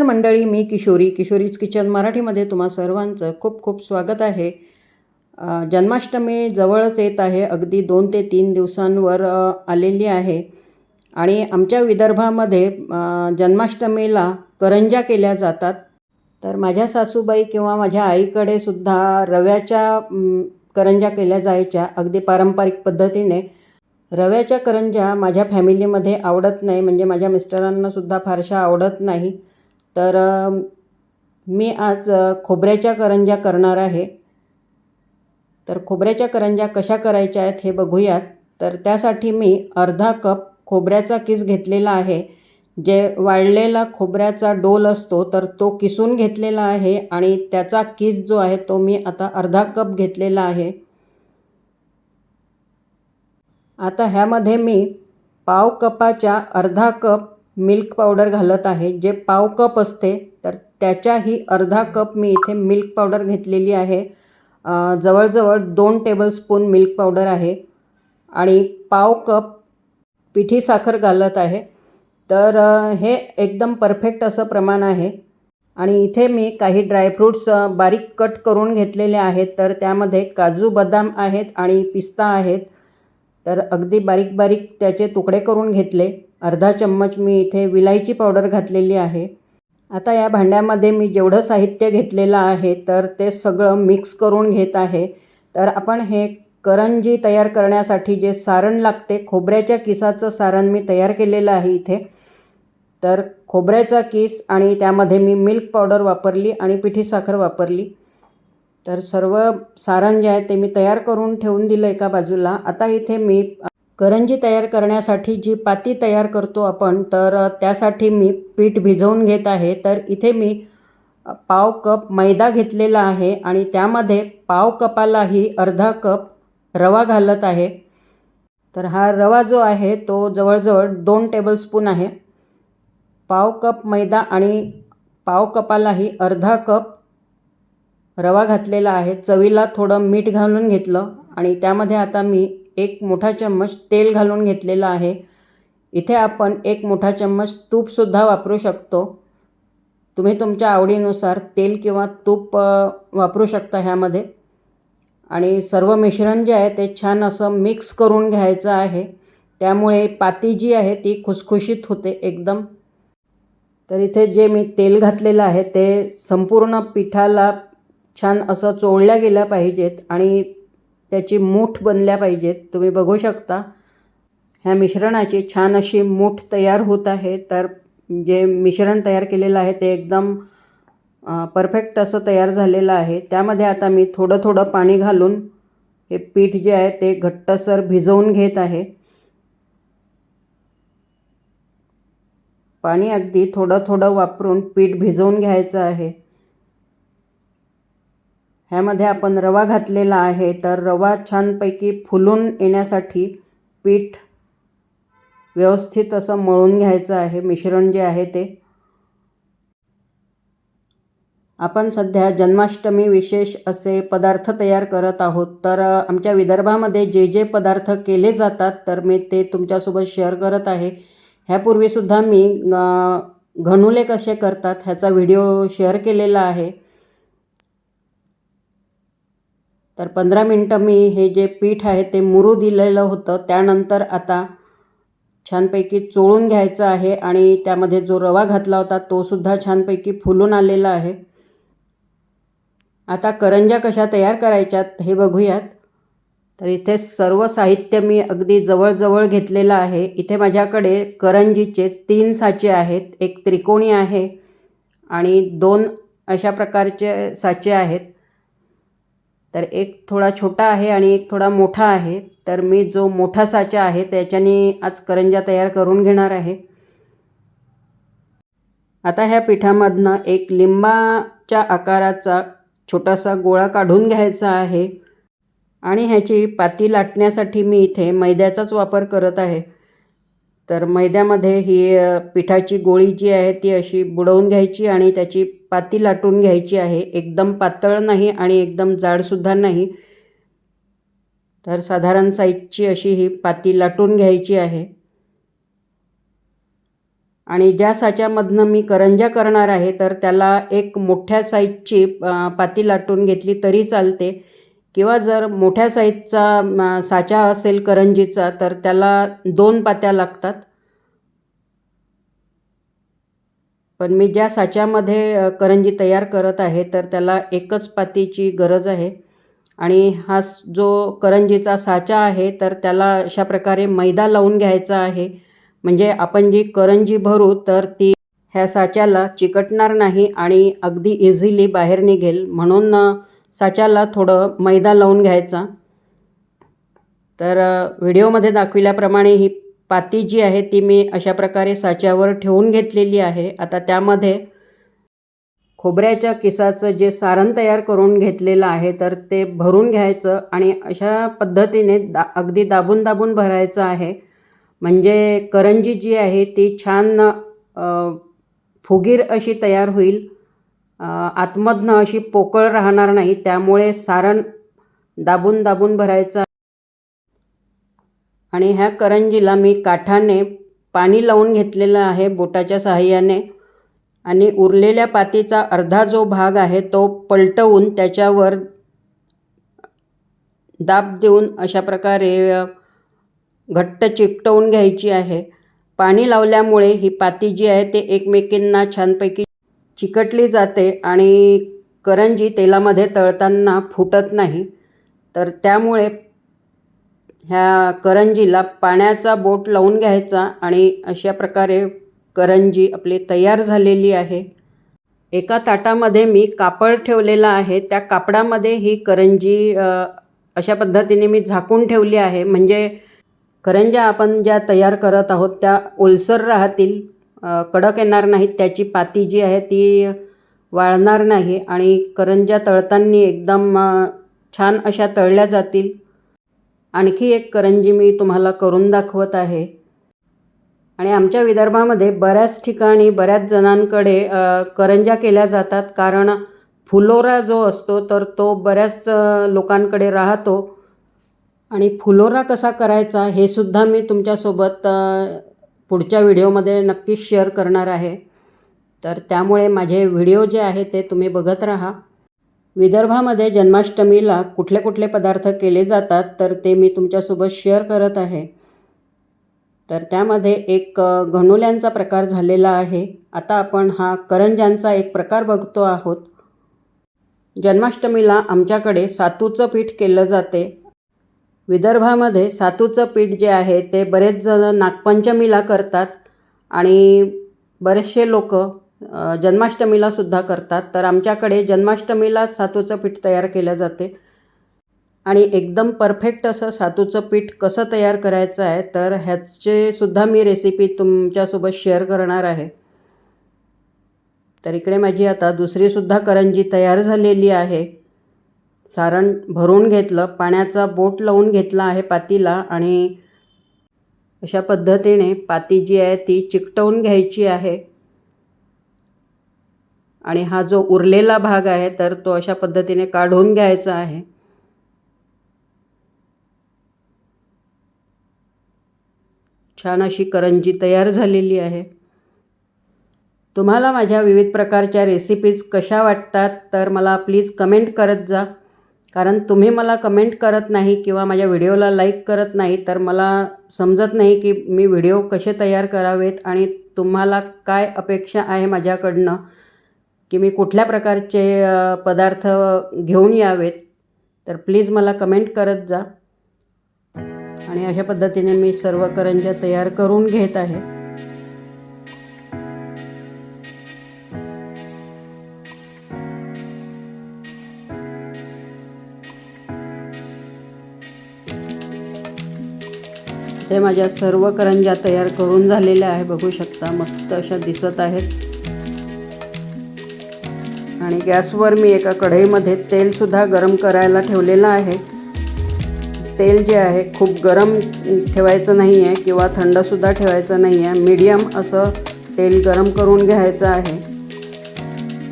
नमस्कार मंडळी मी किशोरी. किशोरीज किचन मराठीमध्ये तुम्हा सर्वांचं खूप खूप स्वागत आहे. जन्माष्टमी जवळच येत आहे अगदी दोन ते तीन दिवसांवर आलेली आहे. आणि आमच्या विदर्भामध्ये जन्माष्टमीला करंज्या केल्या जातात. तर माझ्या सासूबाई किंवा माझ्या आईकडे सुद्धा रव्याच्या करंजा करंज्या केल्या जायच्या अगदी पारंपरिक पद्धतीने. रव्याच्या करंज्या माझ्या फॅमिलीमध्ये आवडत नाही म्हणजे माझ्या मिस्टरांनासुद्धा फारशा आवडत नाही. तर मी आज खोबऱ्याच्या करंज्या करणार आहे. तर खोबऱ्याच्या करंज्या कशा करायच्या आहेत हे बघूयात. तर त्यासाठी मी अर्धा कप खोबऱ्याचा किस घेतलेला आहे. जे वाळलेला खोबऱ्याचा डोल असतो तर तो किसून घेतलेला आहे आणि त्याचा किस जो आहे तो मी आता अर्धा कप घेतलेला आहे. आता ह्यामध्ये मी पाव कपाच्या अर्धा कप मिल्क पावडर घालत आहे. जे पाव कप असते तर त्याच्याही अर्धा कप मी इथे मिल्क पावडर घेतलेली आहे. जवळजवळ दोन टेबलस्पून मिल्क पावडर आहे. आणि पाव कप पिठी साखर घालत आहे. तर हे एकदम परफेक्ट असं प्रमाण आहे. आणि इथे मी काही ड्रायफ्रूट्स बारीक कट करून घेतलेले आहेत. तर त्यामध्ये काजू बदाम आहेत आणि पिस्ता आहेत. तर अगदी बारीक बारीक त्याचे तुकडे करून घेतले. अर्धा चम्मच मी इथे विलायची पावडर घातलेली आहे. आता या भांड्यामध्ये मी जेवढं साहित्य घेतलेलं आहे तर ते सगळं मिक्स करून घेत आहे. तर आपण हे करंजी तयार करण्यासाठी जे सारण लागते खोबऱ्याच्या किसाचं सारण मी तयार केलेलं आहे इथे. तर खोबऱ्याचा किस आणि त्यामध्ये मी मिल्क पावडर वापरली आणि पिठी साखर वापरली. तर सर्व सारण जे आहे ते मी तयार करून ठेवून दिलं एका बाजूला. आता इथे मी करंजी तयार करण्यासाठी जी पाती तयार करतो आपण तर त्यासाठी मी पीठ भिजवून घेत आहे. तर इथे मी पाव कप मैदा घेतलेला आहे आणि त्यामध्ये पाव कपालाही अर्धा कप रवा घालत आहे. तर हा रवा जो आहे तो जवळजवळ दोन टेबलस्पून आहे. पाव कप मैदा आणि पाव कपालाही अर्धा कप रवा घातलेला आहे. चवीला थोडं मीठ घालून घेतलं आणि त्यामध्ये आता मी एक मोठा चम्मच तेल घालून घेतलेलं आहे. इथे आपण एक मोठा चम्मच तूपसुद्धा वापरू शकतो. तुम्ही तुमच्या आवडीनुसार तेल किंवा तूप वापरू शकता ह्यामध्ये. आणि सर्व मिश्रण जे आहे ते छान असं मिक्स करून घ्यायचं आहे. त्यामुळे पाती जी आहे ती खुसखुशीत होते एकदम. तर इथे जे मी तेल घातलेलं आहे ते संपूर्ण पिठाला छान असं चोळल्या गेल्या पाहिजेत आणि त्याची मूठ बनल्या पाहिजेत. तुम्ही बघू शकता. ह्या मिश्रणाची छान अशी मूठ तयार होत आहे. तर जे मिश्रण तयार केलेलं आहे ते एकदम परफेक्ट असं तयार झालेलं आहे. त्यामध्ये आता मी थोडं थोडं पाणी घालून हे पीठ जे आहे ते घट्टसर भिजवून घेत आहे. पाणी अगदी थोडं थोडं वापरून पीठ भिजवून घ्यायचं आहे. ह्यामध्ये आपण रवा घातलेला आहे. तर रवा छानपैकी फुलून येण्यासाठी पीठ व्यवस्थित असं मळून घ्यायचं आहे. मिश्रण जे आहे ते. आपण सध्या जन्माष्टमी विशेष असे पदार्थ तयार करत आहोत. तर आमच्या विदर्भामध्ये जे जे पदार्थ केले जातात तर मी ते तुमच्यासोबत शेअर करत आहे. ह्यापूर्वीसुद्धा मी घणुले कसे करतात ह्याचा व्हिडिओ शेअर केलेला आहे. तर पंधरा मिनटं मी हे जे पीठ आहे ते मुरू दिलेलं होतं. त्यानंतर आता छानपैकी चोळून घ्यायचं आहे आणि त्यामध्ये जो रवा घातला होता तो सुद्धा छानपैकी फुलून आलेला आहे. आता करंज्या कशा तयार करायच्यात हे बघूयात. तर इथे सर्व साहित्य मी अगदी जवळजवळ घेतलेलं आहे. इथे माझ्याकडे करंजीचे तीन साचे आहेत. एक त्रिकोणी आहे आणि दोन अशा प्रकारचे साचे आहेत. तर एक थोडा छोटा आहे आणि एक थोडा मोठा आहे. तर मी जो मोठा साचा आहे त्याच्याने आज करंज्या तयार करून घेणार आहे. आता ह्या पिठामधनं एक लिंबाच्या आकाराचा छोटासा गोळा काढून घ्यायचा आहे. आणि ह्याची पाती लाटण्यासाठी मी इथे मैद्याचाच वापर करत आहे. तर मैद्यामध्ये ही पिठाची गोळी जी आहे ती अशी बुडवून घ्यायची आणि त्याची पाती लाटून घ्यायची आहे. एकदम पातळ नाही आणि एकदम जाडसुद्धा नाही. तर साधारण साईजची अशी ही पाती लाटून घ्यायची आहे. आणि ज्या साच्यामधनं मी करंज्या करणार आहे तर त्याला एक मोठ्या साईजची पाती लाटून घेतली तरी चालते. किंवा जर मोठ्या साईजचा साचा असेल करंजीचा तर त्याला दोन पात्या लागतात. पण मी ज्या साच्यामध्ये करंजी तयार करत आहे तर त्याला एकच पातीची गरज आहे. आणि हा जो करंजीचा साचा आहे तर त्याला अशा प्रकारे मैदा लावून घ्यायचा आहे. म्हणजे आपण जी करंजी भरू तर ती ह्या साच्याला चिकटणार नाही आणि अगदी इझिली बाहेर निघेल. म्हणून साच्याला थोडं मैदा लावून घ्यायचा. तर व्हिडिओमध्ये दाखविल्याप्रमाणे ही पाती जी आहे ती मी अशा प्रकारे साच्यावर ठेवून घेतलेली आहे. आता त्यामध्ये खोबऱ्याच्या किसाचं जे सारण तयार करून घेतलेलं आहे तर ते भरून घ्यायचं आणि अशा पद्धतीने दा अगदी दाबून दाबून भरायचं आहे. म्हणजे करंजी जी आहे ती छान फुगीर अशी तयार होईल. आतमधनं अशी पोकळ राहणार नाही. त्यामुळे सारण दाबून दाबून भरायचं. आणि ह्या करंजीला मी काठाने पाणी लावून घेतलेलं आहे बोटाच्या सहाय्याने. आणि उरलेल्या पातीचा अर्धा जो भाग आहे तो पलटवून त्याच्यावर दाब देऊन अशा प्रकारे घट्ट चिकटवून घ्यायची आहे. पाणी लावल्यामुळे ही पाती जी आहे ते एकमेकींना छानपैकी चिकटली जाते आणि करंजी तेलामध्ये तळताना फुटत नाही. तर त्यामुळे ह्या करंजीला पाण्याचा बोट लावून घ्यायचा आणि अशा प्रकारे करंजी आपली तयार झालेली आहे. एका ताटामध्ये मी कापड ठेवलेलं आहे. त्या कापडामध्ये ही करंजी अशा पद्धतीने मी झाकून ठेवली आहे. म्हणजे करंज्या आपण ज्या तयार करत आहोत त्या ओलसर राहतील. कडक येणार नाहीत त्याची पाती जी आहे ती वाळणार नाही आणि करंज्या तळताना एकदम छान अशा तळल्या जातील. आणखी एक करंजी मी तुम्हाला करून दाखवत आहे. आणि आमच्या विदर्भामध्ये बऱ्याच ठिकाणी बऱ्याच जणांकडे करंज्या केल्या जातात. कारण फुलोरा जो असतो तर तो बऱ्याच लोकांकडे राहतो. आणि फुलोरा कसा करायचा हे सुद्धा मी तुमच्यासोबत पुढच्या व्हिडिओमध्ये नक्कीच शेअर करणार आहे. तर त्यामुळे माझे व्हिडिओ जे आहे ते तुम्ही बघत राहा. विदर्भामध्ये जन्माष्टमीला कुठले कुठले पदार्थ केले जातात तर ते मी तुमच्यासोबत शेअर करत आहे. तर त्यामध्ये एक अ, घणुल्यांचा प्रकार झालेला आहे. आता आपण हा करंज्यांचा एक प्रकार बघतो आहोत. जन्माष्टमीला आमच्याकडे सातूचं पीठ केलं जाते. विदर्भामध्ये सातूचं पीठ जे आहे ते बरेच जण नागपंचमीला करतात आणि बरेचसे लोक जन्माष्टमीला सुद्धा करतात. तर आमच्याकडे जन्माष्टमीला सातूचं पीठ तयार केलं जाते. आणि एकदम परफेक्ट असं सातूचं पीठ कसं तयार करायचं आहे तर ह्याचे सुद्धा मी रेसिपी तुमच्यासोबत शेअर करणार आहे. तर इकडे माझी आता दुसरीसुद्धा करंजी तयार झालेली आहे. सारण भरून घेतलं पाण्याचा बोट लावून घेतला आहे पातीला आणि अशा पद्धतीने पाती जी आहे ती चिकटवून घ्यायची आहे. आणि हा जो उरलेला भाग आहे तर तो अशा पद्धतीने काढून घ्यायचा आहे. छान अशी करंजी तयार झालेली आहे. तुम्हाला माझ्या विविध प्रकारच्या रेसिपीज कशा वाटतात तर मला प्लीज कमेंट करत जा. कारण तुम्ही मला कमेंट करत नाही किंवा माझ्या व्हिडिओला लाईक करत नाही तर मला समजत नाही की मी व्हिडिओ कसे तयार करावेत आणि तुम्हाला काय अपेक्षा आहे माझ्याकडनं की मी कुठल्या प्रकारचे पदार्थ घेऊन यावेत. तर प्लीज मला कमेंट करत जा. आणि अशा पद्धतीने मी सर्व करंज्या तयार करून घेत आहे. हे माझ्या सर्व करंज्या तयार करून झालेल्या आहे. बघू शकता मस्त अशा दिसत आहेत. आणि गॅसवर मी एका कढईमध्ये तेलसुद्धा गरम करायला ठेवलेलं आहे. तेल जे आहे खूप गरम ठेवायचं नाही आहे किंवा थंडसुद्धा ठेवायचं नाही आहे मीडियम असं तेल गरम करून घ्यायचं आहे.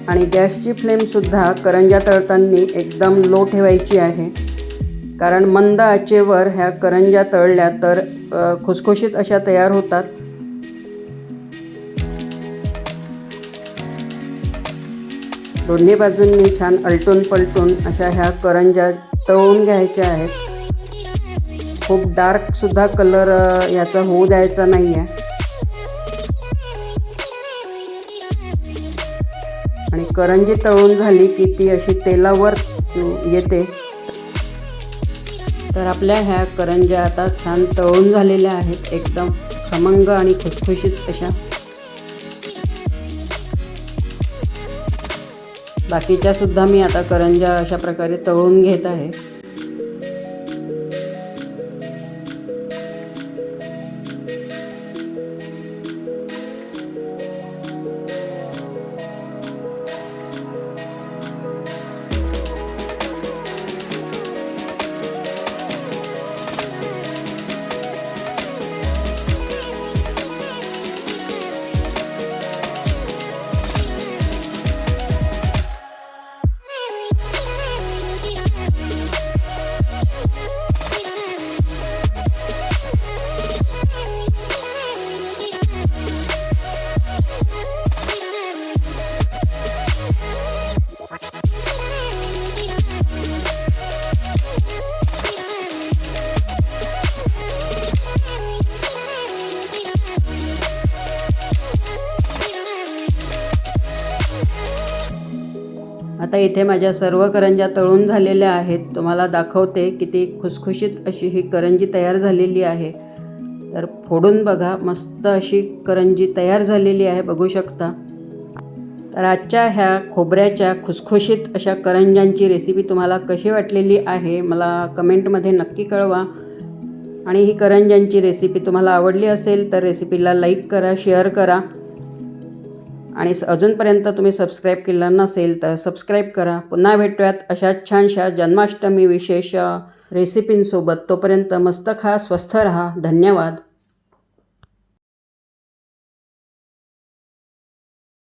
आणि गॅसची फ्लेमसुद्धा करंज्या तळताना एकदम लो ठेवायची आहे. कारण मंद आचेवर ह्या करंज्या तळल्या तर खुसखुशीत अशा तयार होतात. दोन्ही बाजूंनी छान अलटून पलटून अशा ह्या करंजा तळून घ्यायच्या आहेत. खूप डार्कसुद्धा कलर याचा होऊ द्यायचा नाही आहे आणि करंजी तळून झाली की ती अशी तेलावर येते. तर आपल्या ह्या करंज्या आता छान तळून झालेल्या आहेत. एकदम खमंग आणि खुसखुशीत अशा. बाकीच्या सुद्धा मी आता करंज्या अशा प्रकारे तळून घेत आहे. आता इथे माझ्या सर्व करंज्या तळून झालेल्या आहेत. तुम्हाला दाखवते किती खुसखुशीत अशी ही करंजी तयार झालेली आहे. तर फोडून बघा मस्त अशी करंजी तयार झालेली आहे बघू शकता. तर आजच्या ह्या खोबऱ्याच्या खुसखुशीत अशा करंज्यांची रेसिपी तुम्हाला कशी वाटलेली आहे मला कमेंटमध्ये नक्की कळवा. आणि ही करंज्यांची रेसिपी तुम्हाला आवडली असेल तर रेसिपीला लाईक करा शेअर करा. आणि स- अजूनपर्यंत तुम्ही सबस्क्राईब केलं नसेल तर सबस्क्राईब करा. पुन्हा भेटूयात अशा छानशा जन्माष्टमी विशेष रेसिपींसोबत तोपर्यंत मस्त खा स्वस्थ रहा. धन्यवाद.